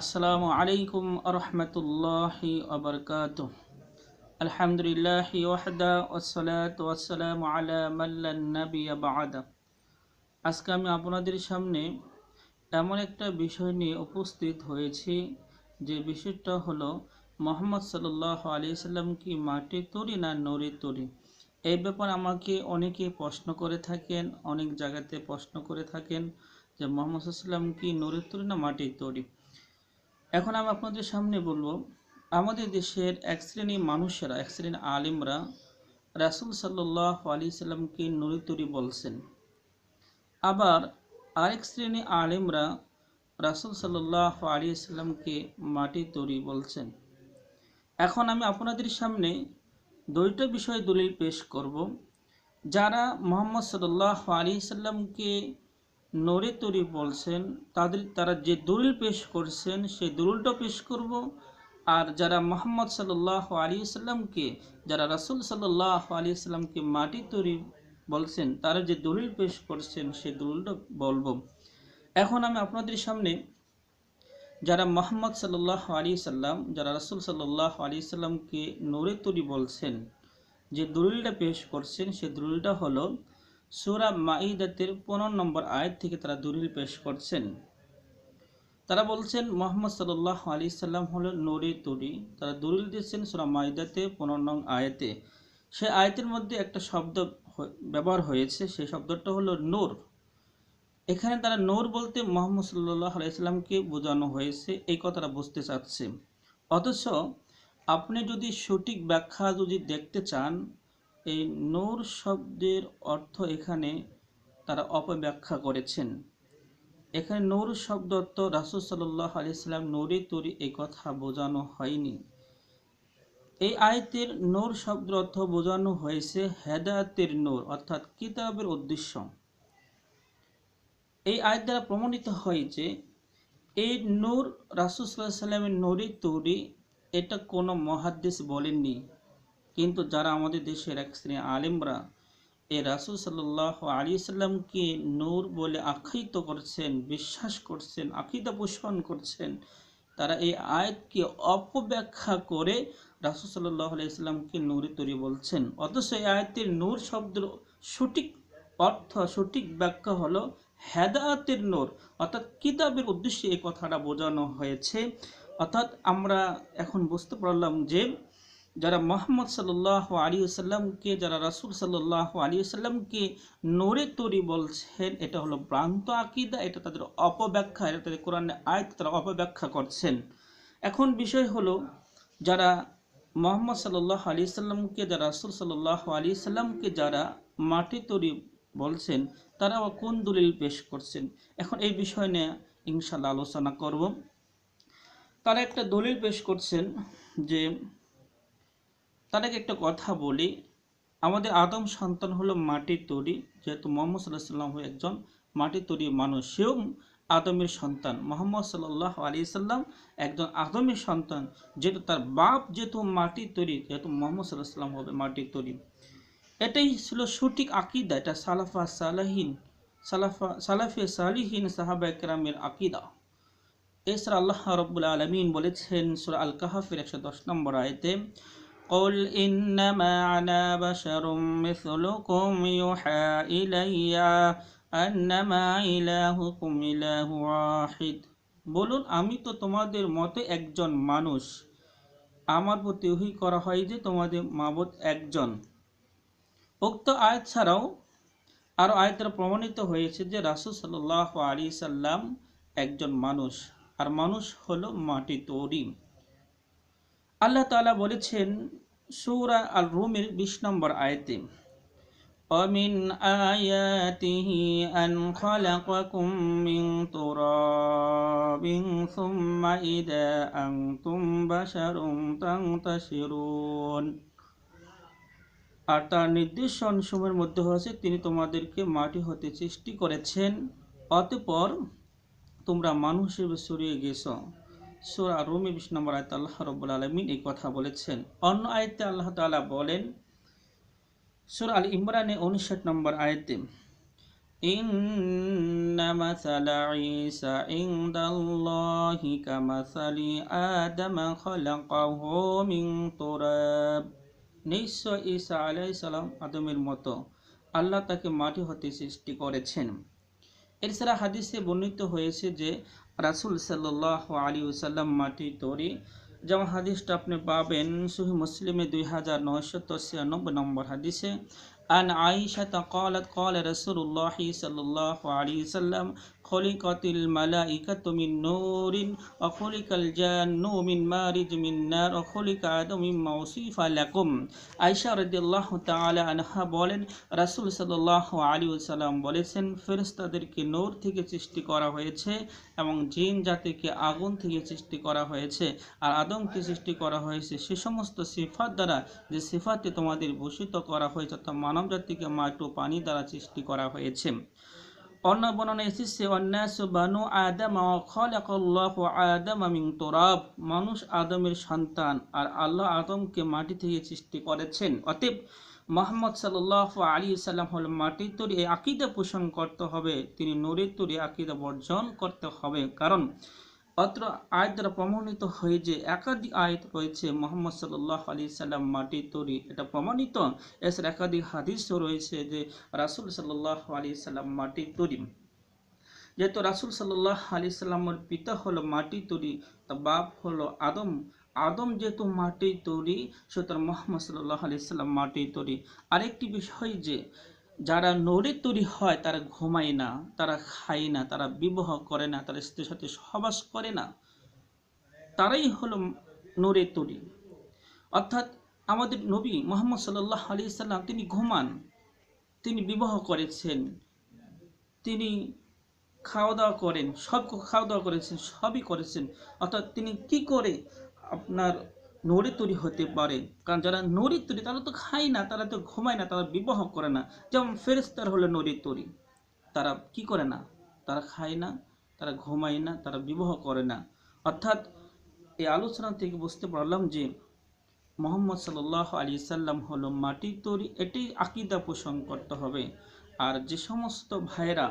আসসালামু আলাইকুম আরহামতুল্লাহি আবরকাত আলহামদুলিল্লাহ ওয়াহদা ওসলাত ওয়াসালাম আলা মাল্লান নবী বাদা। আজকে আমি আপনাদের সামনে এমন একটা বিষয় নিয়ে উপস্থিত হয়েছি, যে বিষয়টা হলো মোহাম্মদ সাল্লাহ আলি সাল্লাম কি মাটি তরি না নড়ি তরি? এই ব্যাপারে আমাকে অনেকে প্রশ্ন করে থাকেন, অনেক জায়গাতে প্রশ্ন করে থাকেন যে মোহাম্মদ সাল্লাম কি নড়ি তরি না মাটির তরি? এখন আমি আপনাদের সামনে বলব, আমাদের দেশের এক শ্রেণি মানুষেরা, এক শ্রেণি আলিমরা রাসুল সাল্লাহ আলি সাল্লামকে নড়ি তরি বলছেন। আবার আরেক শ্রেণি আলিমরা রাসুল সাল্লাহ আলী সাল্লামকে মাটি তরি বলছেন। এখন আমি আপনাদের সামনে দুইটা বিষয় দলিল পেশ করব। যারা মোহাম্মদ সাল্লাহ আলী সাল্লামকে নড়ে তরি বলছেন, তাদের, তারা যে দলিল পেশ করছেন, সেই দলিলটা পেশ করব। আর যারা মোহাম্মদ সাল্লাহ আলী যারা রাসুল সাল্লাহ আলী মাটি তরি বলছেন, তারা যে দলিল পেশ করছেন, সেই দলিলটা বলব। এখন আমি আপনাদের সামনে যারা মোহাম্মদ সাল্লাহ আলী সাল্লাম যারা রাসুল সাল্লাহ আলী সাল্লামকে নড়ে তরি বলছেন, যে দলিলটা পেশ করছেন, সেই দলিলটা হলো সুরা মাইদাতের পনেরো নম্বর আয়াত থেকে তারা দলিল পেশ করছেন। তারা বলছেন, মোহাম্মদ সাল্লাহ আলী সাল্লাম হলো নড়ে তরি। তারা দলিল দিয়েছেন সুরা মাইদাতে পনেরো নং আয়াতে। সে আয়াতের মধ্যে একটা শব্দ ব্যবহার হয়েছে, সেই শব্দটা হলো নূর। এখানে তারা নূর বলতে মোহাম্মদ সাল্লাহ আলাইসাল্লামকে বোঝানো হয়েছে, এই কথাটা বুঝতে চাচ্ছে। অথচ আপনি যদি সঠিক ব্যাখ্যা যদি দেখতে চান এই নূর শব্দের অর্থ এখানে তারা অপব্যাখ্যা করেছেন। এখানে নূর শব্দ অর্থ রাসুল সাল্লাহ আলিয়াল্লাম নূরে তরি এই কথা বোঝানো হয়নি। এই আয়তের নূর শব্দ অর্থ বোঝানো হয়েছে হেদায়তের নূর, অর্থাৎ কিতাবের উদ্দেশ্য। এই আয়াত দ্বারা প্রমাণিত হয় যে এই নূর রাসুসাল্লাহ সাল্লামের নূরে তৈরি এটা কোনো মহাদ্দেশ বলেননি। কিন্তু যারা আমাদের দেশের এক শ্রেণি আলিমরা এই রাসুল সাল্লাহ আলী সাল্লামকে নূর বলে আখ্যায়িত করছেন, বিশ্বাস করছেন, আকিদা পোষণ করছেন, তারা এই আয়াতকে অপব্যাখ্যা করে রাসুল সাল্লাহ আলাইসাল্লামকে নূরে তৈরি বলছেন। অথচ এই আয়াতের নূর শব্দের সঠিক অর্থ, সঠিক ব্যাখ্যা হলো হেদায়তের নূর, অর্থাৎ কিতাবের উদ্দেশ্যে এই কথাটা বোঝানো হয়েছে। অর্থাৎ আমরা এখন বুঝতে পারলাম যে যারা মোহাম্মদ সাল্লাহ আলী সাল্লামকে যারা রাসুল সাল্লাহ আলী সাল্লামকে নড়ে তরি বলছেন, এটা হলো ভ্রান্ত আকিদা, এটা তাদের অপব্যাখ্যা, এটা তাদের কোরআন আয়ত তারা অপব্যাখ্যা করছেন। এখন বিষয় হলো, যারা মোহাম্মদ সাল্লাহ আলী সাল্লামকে যারা রাসুল সাল্লাহ আলী সাল্লামকে যারা মাটি তরি বলছেন তারা কোন দলিল পেশ করছেন? এখন এই বিষয় নিয়ে ইনশাল্লাহ আলোচনা করব। তারা একটা দলিল পেশ করছেন যে তাদেরকে একটা কথা বলি। আমাদের আদম সন্তান হলো মাটির তৈরি। যেহেতু মোহাম্মদ সাল্লাহ সাল্লাম একজন মাটির তৈরি মানুষ, সেও আদমের সন্তান। মোহাম্মদ সাল্লাহ আলী সাল্লাম একজন আদমের সন্তান, যেহেতু তার বাপ যেহেতু মাটির তৈরি, যেহেতু মোহাম্মদ সাল্লাহ সাল্লাম হবে মাটির তৈরি। এটাই ছিল সঠিক আকিদা, এটা সালাফা সালাহিন, সালাফা, সালাফে সালিহীন সাহাবা একরামের আকিদা। এছাড়া আল্লাহ রব্বুল আলমিন বলেছেন, সুরা আল কাহাফের একশো দশ নম্বর আয়তে قل إنما أنا بشر مثلكم يوحى إلي أنما إلهكم إله واحد বলুন আমি তো তোমাদের মতে একজন মানুষ আমার প্রতি ওহি করা হয় যে তোমাদের মাবত একজন উক্ত আয়াত ছাড়াও আরও আয়াতরা প্রমাণিত হয়েছে যে রাসুল সাল্লাহ আলী সাল্লাম একজন মানুষ আর মানুষ হলো মাটি তৈরি আল্লাহ তালা বলেছেন সৌরা আল রুমের বিশ নম্বর আয়তে, অমিন আয়াতিহি আন খলাকাকুম মিন তুরাবিন সুম্মা ইদা আনতুম বাশারুম তানতাশিরুন। আর তার নির্দেশন সময়ের মধ্যে হয়েছে, তিনি তোমাদেরকে মাটি হতে সৃষ্টি করেছেন, অতঃপর তোমরা মানুষ হিসেবে সরিয়ে গেছো। সুরা রুমি বিশ নম্বর আয়তে আল্লাহ রব্বুল আলমিন এই কথা বলেছেন অন্য আয়তে আল্লাহ তালা বলেন সুর আল ইমরানে উনষাট নম্বর আয়তে إن مثل عيسى عند الله كمثل آدم خلقه من تراب নিশ্চয় ঈসা আলাইহিস সালাম আদমের মতো আল্লাহ তাকে মাটি হতে সৃষ্টি করেছেন এছাড়া হাদিসে বর্ণিত হয়েছে যে রাসুল সাল্লাহ আলী ওসাল্লাম মাটি তৈরি। যেমন হাদিসটা আপনি পাবেন সুহি মুসলিমে দুই হাজার নয়শো ছিয়ানব্বই নম্বর হাদিসে। عن عائشة قالت قال رسول الله صلى الله عليه وسلم خلقت الملائكة من نور وخلق الجن من مارج من نار وخلق آدم مما وصف لكم আয়েশা রাদিয়াল্লাহু তাআলা আনহা বলেন রাসূল সাল্লাল্লাহু আলাইহি ওয়াসাল্লাম বলেছেন ফেরেশতাদেরকে নূর থেকে সৃষ্টি করা হয়েছে এবং জিন জাতিকে আগুন থেকে সৃষ্টি করা হয়েছে আর আদমকে সৃষ্টি করা হয়েছে সে সমস্ত সিফাত দ্বারা যে সিফাতে তোমাদের ভূষিত করা হয়েছে অর্থাৎ মানব জাতিকে মাটি পানি দ্বারা সৃষ্টি করা হয়েছে। অন্য বর্ণনা এসেছে অন্যাস বানু আদম খলাকাল্লাহু আদম মিন তুরাব। মানুষ আদমের সন্তান আর আল্লাহ আদমকে মাটি থেকে সৃষ্টি করেছেন। অতএব মোহাম্মদ সাল্লাহ আলী সাল্লাম হল মাটির তৈরি আকিদা পোষণ করতে হবে। তিনি নূরের তৈরি আকিদা বর্জন করতে হবে। কারণ অত্র আয়াত দ্বারা প্রমাণিত হয়ে যে একাধিক আয়াত রয়েছে, মোহাম্মদ সাল্লাহ আলী সাল্লাম মাটির তৈরি। এটা প্রমাণিত। এছাড়া একাধিক হাদিসও রয়েছে যে রাসুল সাল্লাহ আলী সাল্লাম মাটির তৈরি। যেহেতু রাসুল সাল্লাহ আলী সাল্লামের পিতা হলো মাটি তৈরি তা বাপ হলো আদম। আদম যেহেতু মাটি তৈরি, সুতরাং মোহাম্মদ সাল্লাহ আলি সাল্লাম মাটি তৈরি। আরেকটি বিষয় যে যারা নড়ে তৈরি হয়, তারা ঘুমায় না, তারা খায় না, তারা বিবাহ করে না, তারা স্ত্রীর সাথে সহবাস করে না। তারাই হলো নড়ে তৈরি। অর্থাৎ আমাদের নবী মোহাম্মদ সাল্লাহ আলি সাল্লাম, তিনি ঘুমান, তিনি বিবাহ করেছেন, তিনি খাওয়া দাওয়া করেন, সব খাওয়া দাওয়া করেছেন, সবই করেছেন। অর্থাৎ তিনি কি করে আপনার নড়ি তৈরি হতে পারে। কারণ যারা নড়ি তৈরি তারা তো খায় না, তারা তো ঘুমায় না, তারা বিবাহ করে না। যেমন ফেরেস্তার হলো নড়ি তৈরি তারা কি করে না? তারা খায় না, তারা ঘুমায় না, তারা বিবাহ করে না। অর্থাৎ এই আলোচনা থেকে বুঝতে পারলাম যে মোহাম্মদ সাল্লাহ আলী সাল্লাম হলো মাটির তৈরি, এটি আকিদা পোষণ করতে হবে। আর যে সমস্ত ভাইরা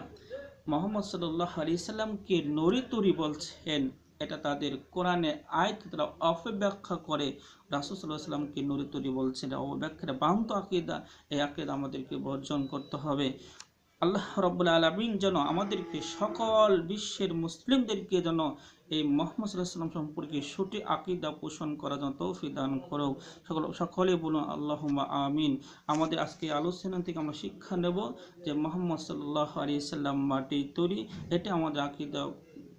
মোহাম্মদ সাল্লাহ আলী সাল্লামকে নড়ি তৈরি বলছেন এটা তাদের কোরআনে আয়াত তারা অপব্যাখ্যা করে। রাসুল সাল্লাহ সাল্লামকে নুরি তৈরি বলছেন অপব্যাখ্যা বাহন্ত আকিদা। এই আকিদা আমাদেরকে বর্জন করতে হবে। আল্লাহ রব্বুল আলমিন যেন আমাদেরকে সকল বিশ্বের মুসলিমদেরকে যেন এই মোহাম্মদ সাল্লাম সম্পর্কে সঠিক আকিদা পোষণ করা যেন তৌফি দান করো সকল সকলে বলুন আল্লাহ আমিন। আমাদের আজকে আলোচনা থেকে আমরা শিক্ষা নেব যে মোহাম্মদ সাল্লাহ আলি সাল্লাম মাটি তৈরি। এটা আমাদের আকিদা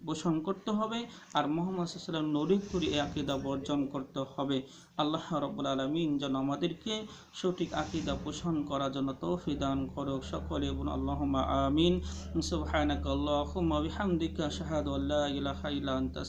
পোষণ করতে হবে আর মোহাম্মদ সাল্লাম নরিক করে এই আকিদা বর্জন করতে হবে। আল্লাহ রব্বুল আলমিন যেন আমাদেরকে সঠিক আকিদা পোষণ করার জন্য তৌফি দান করুক। সকলে এবং আল্লাহ আমিন। সুবহানাক আল্লাহুম্মা বিহামদিকা শাহাদু আল্লা ইলাহা ইল্লা আনতা